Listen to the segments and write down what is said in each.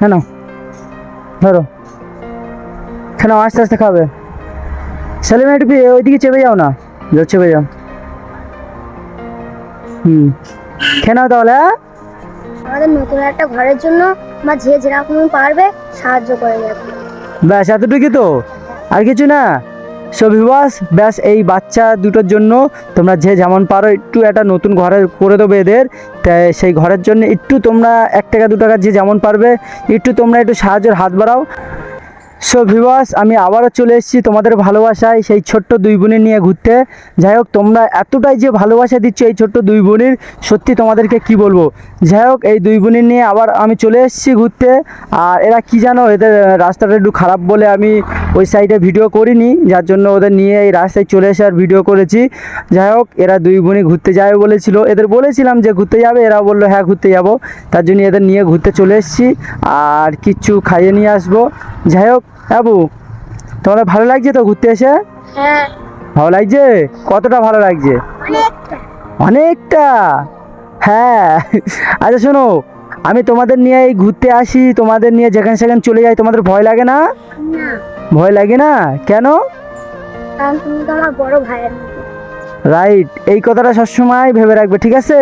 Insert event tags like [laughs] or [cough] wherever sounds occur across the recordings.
হ্যাঁ নাও ধরো। কেন আস্তে আস্তে খাবে। ছেলে একটু ওইদিকে চেপে যাও না। যাও চেপে যাও। হুম। খেয়ে নাও তাহলে হ্যাঁ? আমাদের নতুন একটা ঘরের জন্য মা যে যেরকম পারবে সাহায্য করে যাবে ব্যাস এতটুকু তো। আর কিছু না। সবিবাস ব্যাস এই বাচ্চা দুটোর জন্য তোমরা যে যেমন পারো একটু একটা নতুন ঘরে করে দেবে এদের। তাই সেই ঘরের জন্য একটু তোমরা এক টাকা, দু টাকা যে যেমন পারবে, একটু তোমরা একটু সাহায্যের হাত বাড়াও। সো ভিবাস আমি আবারও চলে এসেছি তোমাদের ভালোবাসায় সেই ছোট্ট দুই বোনের নিয়ে ঘুরতে। যাই হোক, তোমরা এতটাই যে ভালোবাসা দিচ্ছ এই ছোট্ট দুই বোনের, সত্যি তোমাদেরকে কি বলব? যাই হোক, এই দুই বোনের নিয়ে আবার আমি চলে এসেছি ঘুরতে। আর এরা কি জানো, এদের রাস্তাটা একটু খারাপ বলে আমি ওই সাইডে ভিডিও করিনি যার জন্য ওদের নিয়ে এই রাস্তায় চলে এসে আর ভিডিও করেছি। যাই হোক এরা দুই বোনই ঘুরতে যাবে বলেছিল। এদের বলেছিলাম যে ঘুরতে যাবে এরা বলল হ্যাঁ ঘুরতে যাব। তার জন্য এদের নিয়ে ঘুরতে চলে এসেছি। আর কিচ্ছু খাইয়ে নিয়ে আসব। যাই হোক বাবু তোমাদের ভালো লাগছে তো ঘুরতে এসে? হ্যাঁ। ভালো লাগছে? কতটা ভালো লাগছে? অনেকটা। অনেকটা? হ্যাঁ। আচ্ছা শোনো আমি তোমাদের নিয়ে এই ঘুরতে আসি। তোমাদের নিয়ে যেখানে সেখানে চলে যাই তোমাদের ভয় লাগে না? না। ভয় লাগে না? কেন? কারণ তুমি তো আমার বড় ভাইয়ের রাইট এই কথাটা সবসময় ভেবে রাখবে ঠিক আছে?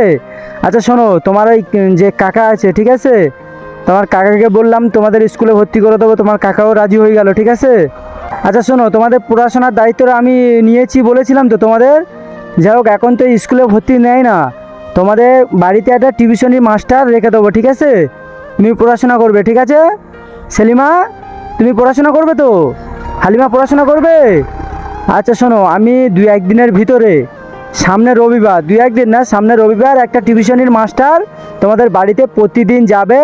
আচ্ছা শোনো তোমার ওই যে কাকা আছে ঠিক আছে? তোমার কাকাকে বললাম তোমাদের স্কুলে ভর্তি করে দেবো তোমার কাকাও রাজি হয়ে গেল ঠিক আছে? আচ্ছা শোনো তোমাদের পড়াশোনার দায়িত্বটা আমি নিয়েছি বলেছিলাম তো তোমাদের? যাই হোক এখন তো স্কুলে ভর্তি নেয় না। তোমাদের বাড়িতে একটা টিউশনির মাস্টার রেখে দেবো ঠিক আছে? তুমি পড়াশোনা করবে ঠিক আছে? সেলিমা? তুমি পড়াশোনা করবে তো? হালিমা পড়াশোনা করবে? আচ্ছা শোনো, আমি দুই একদিনের ভিতরে, সামনে রবিবার, দুই একদিন না, সামনে রবিবার একটা টিউশনির মাস্টার তোমাদের বাড়িতে প্রতিদিন যাবে,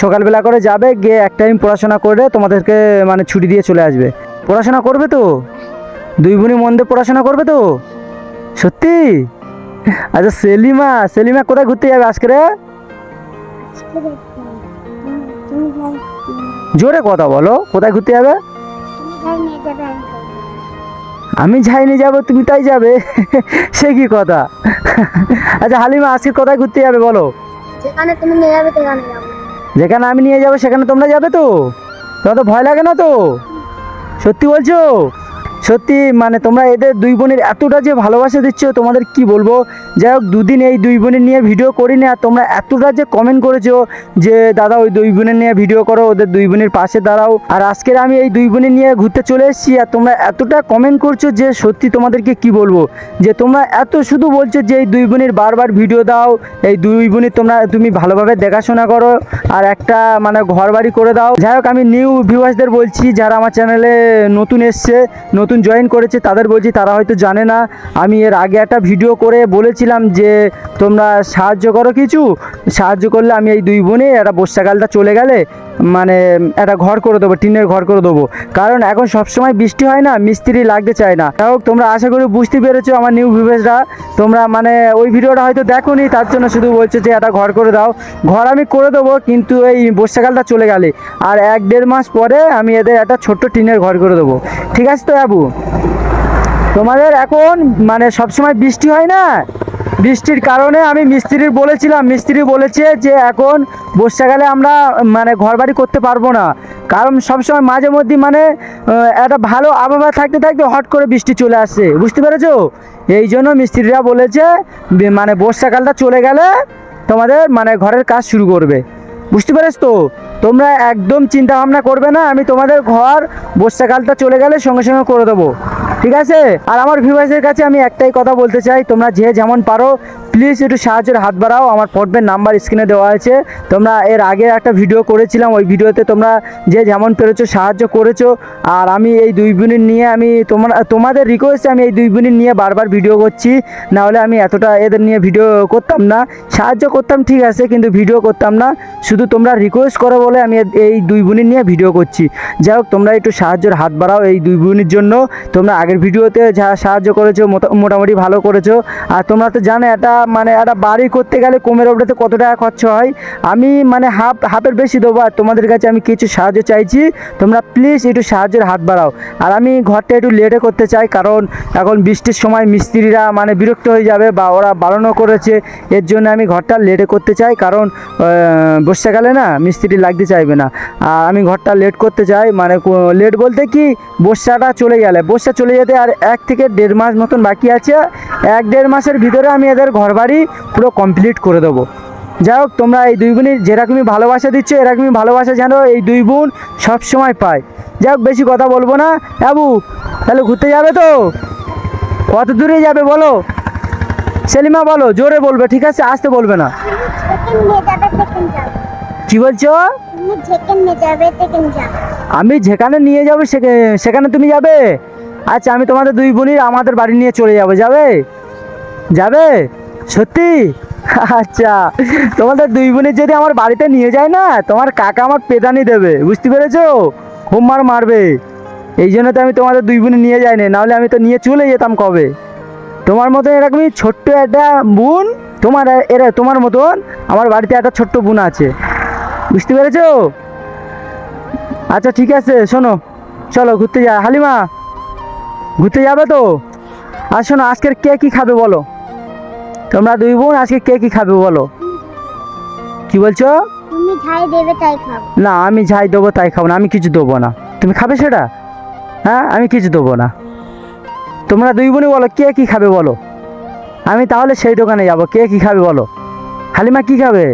সকালবেলা করে যাবে, গিয়ে এক টাইম পড়াশোনা করে তোমাদেরকে মানে ছুটি দিয়ে চলে আসবে। পড়াশোনা করবে তো? দুই বোনই মন দিয়ে পড়াশোনা করবে তো? সত্যি? আচ্ছা সেলিমা সেলিমা কোথায় ঘুরতে যাবে আজকে রে? জোরে কথা বলো কোথায় ঘুরতে যাবে? আমি। যাইনি যাব তুমি তাই যাবে। [laughs] সে কি কথা? [laughs] আচ্ছা হালিমা আজকে কোথায় ঘুরতে যাবে বলো? যেখানে তুমি নিয়ে যাবে সেখানে যাব। যেখানে আমি নিয়ে যাব সেখানে তোমরা যাবে তো? তোমার তো ভয় লাগে না তো? সত্যি বলছো? সত্যি মানে তোমরা এদের দুই বোনের এতটা যে ভালোবাসা দিচ্ছ, তোমাদের কি বলব? যাই হোক, দুদিন এই দুই বোনের নিয়ে ভিডিও করি না তোমরা এতটা যে কমেন্ট করেছ যে, দাদা, ওই দুই বোনের নিয়ে ভিডিও করো, ওদের দুই বোনের পাশে দাঁড়াও। আর আজকের আমি এই দুই বোনের নিয়ে ঘুরতে চলে এসেছি, আর তোমরা এতটা কমেন্ট করছ যে, সত্যি তোমাদেরকে কি বলব? যে তোমরা এত শুধু বলছো যে, এই দুই বোনের বারবার ভিডিও দাও, এই দুই বোনের তোমরা, তুমি ভালোভাবে দেখাশোনা করো, আর একটা মানে ঘর বাড়ি করে দাও। যাই হোক, আমি নিউ ভিউয়ার্সদের বলছি, যারা আমার চ্যানেলে নতুন এসছে, নতুন জয়েন করেছে, তাদের বলছি তারা হয়তো জানে না। আমি এর আগে একটা ভিডিও করে বলেছিলাম যে, তোমরা সাহায্য করো কিছু, সাহায্য করলে আমি এই দুই বোনে একটা বর্ষাকালটা চলে গেলে মানে একটা ঘর করে দেবো, টিনের ঘর করে দেবো। কারণ এখন সবসময় বৃষ্টি হয় না, মিস্ত্রি লাগতে চায় না। যাই হোক, তোমরা আশা করি বুঝতে পেরেছ আমার নিউ ভিউয়ার্সরা তোমরা মানে ওই ভিডিওটা হয়তো দেখোনি, তার জন্য শুধু বলছো যে একটা ঘর করে দাও। ঘর আমি করে দেবো, কিন্তু এই বর্ষাকালটা চলে গেলে। আর এক দেড় মাস পরে আমি এদের একটা ছোট্ট টিনের ঘর করে দেবো। ঠিক আছে তো বাবু তোমাদের এখন মানে সবসময় বৃষ্টি হয় না? বৃষ্টির কারণে আমি মিস্ত্রির বলেছিলাম, মিস্ত্রি বলেছে যে এখন বর্ষাকালে আমরা মানে ঘরবাড়ি করতে পারব না। কারণ সবসময় মাঝে মধ্যে মানে একটা ভালো আবহাওয়া থাকতে থাকতে হট করে বৃষ্টি চলে আসছে বুঝতে পেরেছ? এই জন্য মিস্ত্রিরা বলেছে মানে বর্ষাকালটা চলে গেলে তোমাদের মানে ঘরের কাজ শুরু করবে। বুঝতে পেরেছ তো? তোমরা একদম চিন্তা ভাবনা করবে না, আমি তোমাদের ঘর বর্ষাকালটা চলে গেলে সঙ্গে সঙ্গে করে দেবো। ঠিক আছে? আর আমার ভিউয়ার্সের কাছে আমি একটাই কথা বলতে চাই, তোমরা যে যেমন পারো প্লিজ একটু সাহায্যের হাত বাড়াও, আমার ফোনপের নাম্বার স্ক্রিনে দেওয়া আছে। তোমরা এর আগে একটা ভিডিও করেছিলাম, ওই ভিডিওতে তোমরা যে যেমন পেরেছ সাহায্য করেছ, আর আমি এই দুই বোনের নিয়ে আমি তোমার, তোমাদের রিকোয়েস্টে আমি এই দুই বোনের নিয়ে বারবার ভিডিও করছি। না হলে আমি এতটা এদের নিয়ে ভিডিও করতাম না। সাহায্য করতাম, ঠিক আছে, কিন্তু ভিডিও করতাম না। শুধু তোমরা রিকোয়েস্ট করো বলে আমি এই দুই বোনের নিয়ে ভিডিও করছি। যাই হোক, তোমরা একটু সাহায্যের হাত বাড়াও এই দুই বোনের জন্য। তোমরা আগের ভিডিওতে যা সাহায্য করেছ, মোটা- মোটামুটি ভালো করেছ। আর তোমরা তো জানো একটা মানে একটা বাড়ি করতে গেলে কমের ওপরেতে কত টাকা খরচ হয়? আমি মানে হাফ, হাফের বেশি দেবো আর তোমাদের কাছে আমি কিছু সাহায্য চাইছি। তোমরা প্লিজ একটু সাহায্যের হাত বাড়াও। আর আমি ঘরটা একটু লেটে করতে চাই কারণ এখন বৃষ্টির সময় মিস্ত্রিরা মানে বিরক্ত হয়ে যাবে বা ওরা বারণও করেছে। এর জন্য আমি ঘরটা লেটে করতে চাই কারণ বর্ষাকালে না মিস্ত্রি লাগতে চাইবে না। আর আমি ঘরটা লেট করতে চাই মানে লেট বলতে কি বর্ষাটা চলে গেলে। বর্ষা চলে যেতে আর এক থেকে দেড় মাস মতন বাকি আছে। এক দেড় মাসের ভিতরে আমি এদের ঘর বাড়ি পুরো কমপ্লিট করে দেবো। যাই হোক, তোমরা এই দুই বোনই যেরকমই ভালোবাসা দিচ্ছ, এরকমই ভালোবাসা যেন এই দুই বোন সবসময় পায়। যাই হোক, বেশি কথা বলব না। বাবু তাহলে ঘুরতে যাবে তো? কত দূরে যাবে বলো? সেলিমা, বলো, জোরে বলবে, ঠিক আছে? আসতে বলবে না। কি বলছো? আমি যেখানে নিয়ে যাব, সেখে- সেখানে তুমি যাবে? আচ্ছা আমি তোমাদের দুই বোনই আমাদের বাড়ি নিয়ে চলে যাব। যাবে? যাবে? সত্যি? আচ্ছা তোমাদের দুই বোনের যদি আমার বাড়িতে নিয়ে যায় না, তোমার কাকা আমার পেদানি দেবে, বুঝতে পেরেছ? খুব মার মারবে। এই জন্য তো আমি তোমাদের দুই বোনে নিয়ে যাইনি, নাহলে আমি তো নিয়ে চলে যেতাম কবে? তোমার মতন এরকমই ছোট্ট একটা বোন, তোমার এরা, তোমার মতন আমার বাড়িতে একটা ছোট্ট বোন আছে। বুঝতে পেরেছ? আচ্ছা ঠিক আছে, শোনো, চলো ঘুরতে যা হালিমা, ঘুরতে যাবে তো? আর শোনো, আজকের কে কী খাবে বলো? তোমরা দুই বোন আজকে কে কি খাবে বলো? কি বলছো? তুমি যাই দেবে তাই খাব। না আমি ঝাই দেবো তাই খাব না আমি কিছু দেবো না। তুমি খাবে সেটা? হ্যাঁ আমি কিছু দেবো না। তোমরা দুই বোনই বলো কে কি খাবে বলো? আমি তাহলে সেই দোকানে যাব কে কি খাবে বলো? হালিমা কি খাবে?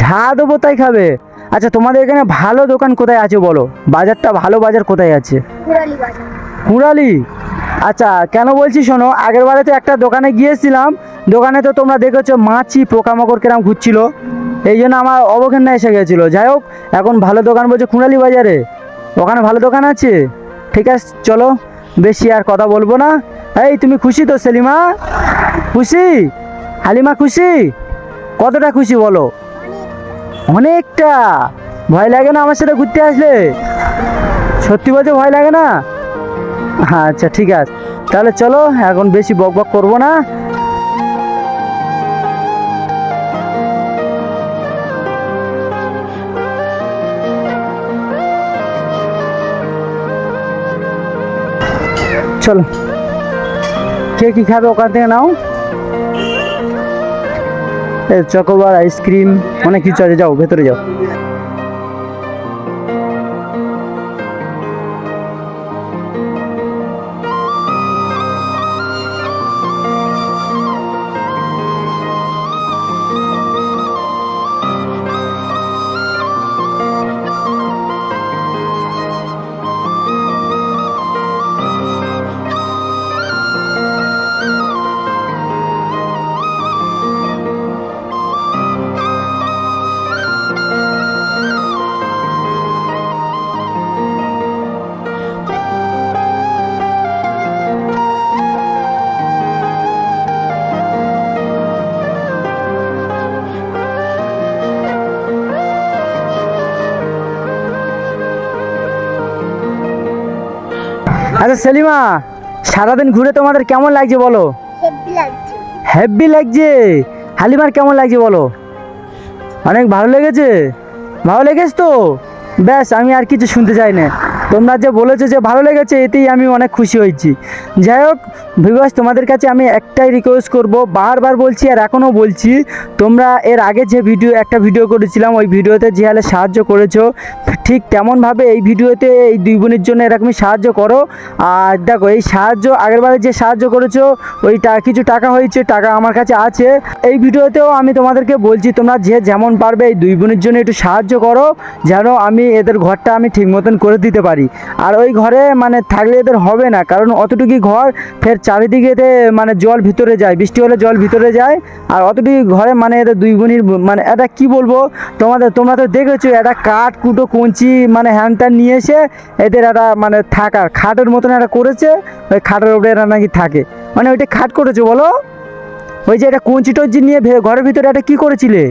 ঝা দেবো তাই খাবে। আচ্ছা তোমাদের এখানে ভালো দোকান কোথায় আছে বলো? বাজারটা ভালো বাজার কোথায় আছে? কুড়ালি আচ্ছা কেন বলছি শোনো, আগের বারে তো একটা দোকানে গিয়েছিলাম, দোকানে তো তোমরা দেখেছ মাছি পোকামাকড় কেরাম ঘুরছিল, এই জন্য আমার অবঘেন্না এসে গেছিল। যাই হোক, এখন ভালো দোকান বলছে কুড়ালি বাজারে, ওখানে ভালো দোকান আছে? ঠিক আছে, চলো, বেশি আর কথা বলব না। এই, তুমি খুশি তো, সেলিমা? খুশি? হালিমা খুশি? কতটা খুশি বলো? অনেকটা। ভয় লাগে না আমার সাথে ঘুরতে আসলে? সত্যি বলতে ভয় লাগে না? আচ্ছা ঠিক আছে। তাহলে চলো, এখন বেশি বক বক করব না। চলো। কে কি খাবে ওখান থেকে নাও। চকোবার, আইসক্রিম, অনেক কিছু আছে, যাও, ভেতরে যাও। আচ্ছা সেলিমা সারাদিন ঘুরে তোমাদের কেমন লাগছে বলো? হ্যাপি লাগছে? হালিমার কেমন লাগছে বলো? অনেক ভালো লেগেছে? ভালো লেগেছে তো? ব্যাস আমি আর কিছু শুনতে চাই না। তোমরা যে বলেছ যে ভালো লেগেছে, এতেই আমি অনেক খুশি হয়েছি। যাই হোক ভিভাস তোমাদের কাছে আমি একটাই রিকোয়েস্ট করব, বারবার বলছি আর এখনও বলছি, তোমরা এর আগে যে ভিডিও একটা ভিডিও করেছিলাম, ওই ভিডিওতে যে হালে সাহায্য করেছ, ঠিক তেমনভাবে এই ভিডিওতে এই দুই বোনের জন্য এরকমই সাহায্য করো। আর দেখো, এই সাহায্য আগেরবারে যে সাহায্য করেছ, ওই কিছু টাকা হয়েছে, টাকা আমার কাছে আছে। এই ভিডিওতেও আমি তোমাদেরকে বলছি, তোমরা যে যেমন পারবে এই দুই বোনের জন্য একটু সাহায্য করো, যেন আমি এদের ঘরটা আমি ঠিক মতন করে দিতে পারি। আর ওই ঘরে মানে থাকলে এদের হবে না, কারণ অতটুকুই ঘর, ফের চারিদিকেতে মানে জল ভিতরে যায়। বৃষ্টি হলে জল ভিতরে যায়, আর অতটুকু ঘরে মানে এদের দুই বোনির মানে এটা কি বলব? তোমাদের, তোমরা তো দেখেছ, একটা কাঠ, কুটো, কঞ্চি মানে হ্যান ত্যান নিয়ে এসে এদের একটা মানে থাকার, খাটের মতন একটা করেছে, ওই খাটের উপরে এরা নাকি থাকে। মানে ওইটা খাট করেছ, বলো? ওই যে এটা কঞ্চি টঞ্চি নিয়ে ঘরের ভিতরে একটা কি করেছিলে?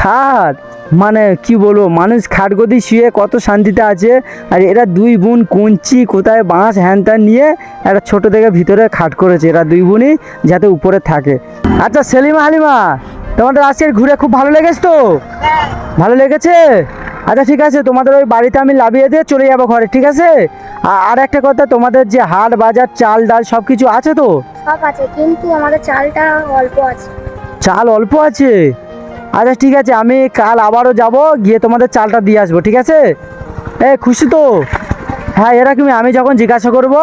খাট। মানে কি বলব মানুষ খাট গদি শুয়ে কত শান্তিতে আছে আর এরা দুই বোন কুঞ্চি কোথায় বাঁশ হ্যান ত্যান নিয়ে একটা ছোট থেকে ভিতরে খাট করেছে এরা দুই বোনই যাতে উপরে থাকে। আচ্ছা সেলিমা হালিমা তোমাদের আজকে ঘুরে খুব ভালো লেগেছে তো? ভালো লেগেছে? আচ্ছা ঠিক আছে তোমাদের ওই বাড়িতে আমি লাভিয়ে দিয়ে চলে যাব ঘরে ঠিক আছে? আর একটা কথা তোমাদের যে হাট বাজার চাল ডাল সব কিছু আছে তো? সব আছে কিন্তু আমাদের চালটা অল্প আছে। চাল অল্প আছে? আচ্ছা ঠিক আছে, আমি কাল আবারও যাব, গিয়ে তোমাদের চালটা দিয়ে আসব, ঠিক আছে? এ, খুশি তো? হ্যাঁ এরকমই আমি যখন জিজ্ঞাসা করব,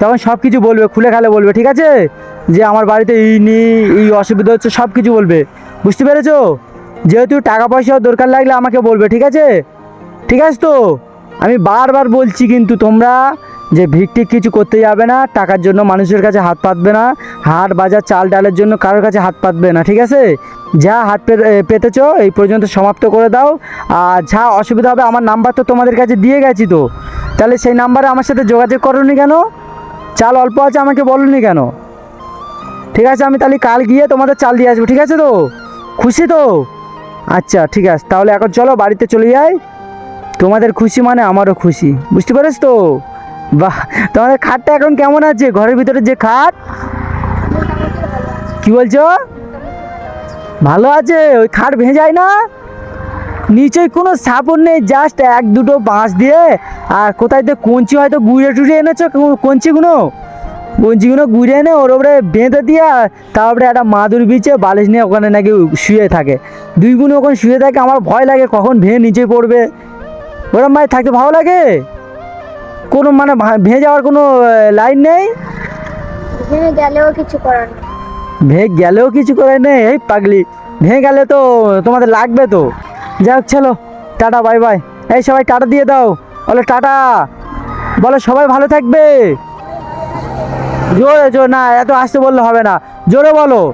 তখন সব কিছু বলবে, খুলে খালে বলবে, ঠিক আছে? যে আমার বাড়িতে এই নি, এই অসুবিধা হচ্ছে সব কিছু বলবে। বুঝতে পেরেছ? যেহেতু টাকা পয়সাও দরকার লাগলে আমাকে বলবে, ঠিক আছে? ঠিক আছে তো? আমি বারবার বলছি কিন্তু তোমরা যে ভিত্তিক কিছু করতে যাবে না, টাকার জন্য মানুষের কাছে হাত পাতবে না, হাট বাজার চাল ডালের জন্য কারোর কাছে হাত পাতবে না, ঠিক আছে? যা হাত পেতেছো, এই পর্যন্ত সমাপ্ত করে দাও। আর যা অসুবিধা হবে, আমার নাম্বার তো তোমাদের কাছে দিয়ে গেছি তো। তাহলে সেই নাম্বারে আমার সাথে যোগাযোগ করোনি কেন? চাল অল্প আছে, আমাকে বলনি কেন? ঠিক আছে, আমি তাহলে কাল গিয়ে তোমাদের চাল দিয়ে আসব, ঠিক আছে তো? খুশি তো? আচ্ছা ঠিক আছে, তাহলে এখন চলো বাড়িতে চলে যাই। তোমাদের খুশি মানে আমারও খুশি, বুঝতে পারিস তো? বাহ, তোমাদের খাটটা এখন কেমন আছে? ঘরের ভিতরে যে খাট? কি বলছো? ভালো আছে? ওই খাট ভেঙে যায় না? নিচে কোনো সাপোর্ট নেই জাস্ট এক দুটো বাঁশ দিয়ে। আর কোথায় তো কঞ্চি হয়তো গুড়ে টুড়ে এনেছো? কঞ্চিগুলো? কঞ্চিগুলো গুড়ে এনে ওর ওপরে বেঁধে দিয়ে তারপরে একটা মাদুর বিচে বালিশ নিয়ে ওখানে নাকি শুয়ে থাকে। দুই গুণ ওখানে শুয়ে থাকে, আমার ভয় লাগে কখন ভেঙে নিচে পড়বে। ওরম মায় থাকতে ভালো লাগে? কোনো মানে ভা- ভেঙে যাওয়ার কোনো লাইন নেই? ভেঙে গেলেও কিছু করার নেই। ভেঙে গেলেও কিছু করে নেই? এই পাগলি ভেঙে গেলে তো তোমাদের লাগবে তো। যাই হোক চলো টাটা বাই বাই এই সবাই টাটা দিয়ে দাও। বলে টাটা। বলো সবাই ভালো থাকবে। জোরে জোর না এত আসতে বললে হবে না। জোরে বলো।